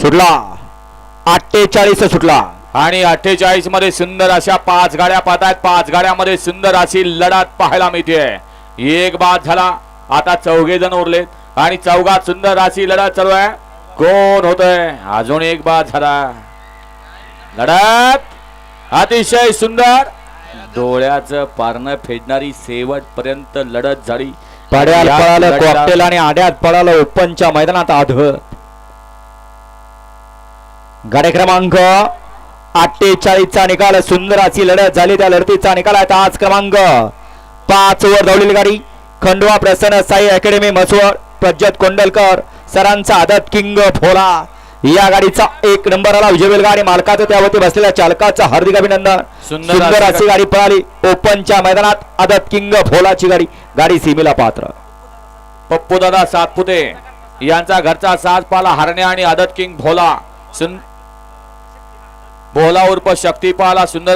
सुटला. अठ्ठेचाळीस सुटला. आणि अठ्ठेचाळीसमध्ये सुंदर अशा पाच गाड्या पाहत आहेत पाच गाड्यामध्ये सुंदर अशी लढत पाहायला मिळते. एक बाद झाला. आता चौघे जण उरलेत. आणि चौघात सुंदर अशी लढत चालू आहे. कोण होतंय? अजून एक बाद झाला. लढत अतिशय सुंदर. डोळ्याचं पारणं फेडणारी शेवटपर्यंत लढत झाली. पड्यात पळालं कॉकटेल आणि आड्यात पळालं ओपनच्या मैदानात आधत गाडी क्रमांक अठ्ठेचाळीसचा निकाल सुंदर अशी लढत झाली त्या लढतीचा निकाल आहे. आज क्रमांक पाच वर धावलेली गाडी खंडवा प्रसन्न साई अकॅडमी मसवड प्रज्जत कोंडलकर सरांचा आदत किंग भोला. या गाडीचा एक नंबर आला. विजय गाडी मालकाचं त्यावरती बसलेल्या चालकाचं हार्दिक अभिनंदन. सुंदर अशी गाडी पळाली. ओपनच्या मैदानात आदत किंग भोलाची गाडी गाडी सीमेला पात्र. पप्पू दादा सातपुते यांचा घरचा साज पाला हरणे आणि आदत किंग भोला. भोला उर्फ शक्तिपाला सुंदर